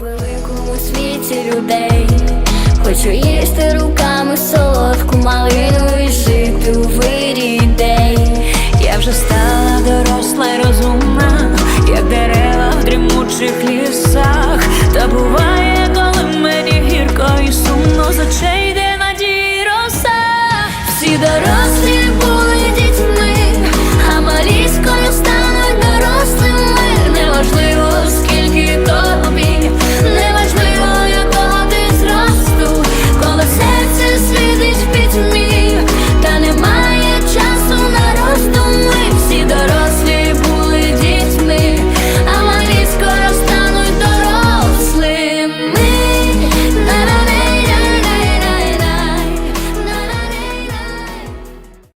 великому світі людей хочу їсти руками солодку малину і жити у вирі ідей. Я вже стала доросла й розумна, як дерева в дрімучих лісах. Та буває, коли мені гірко і сумно з очей йде надії роса. Всі дорослі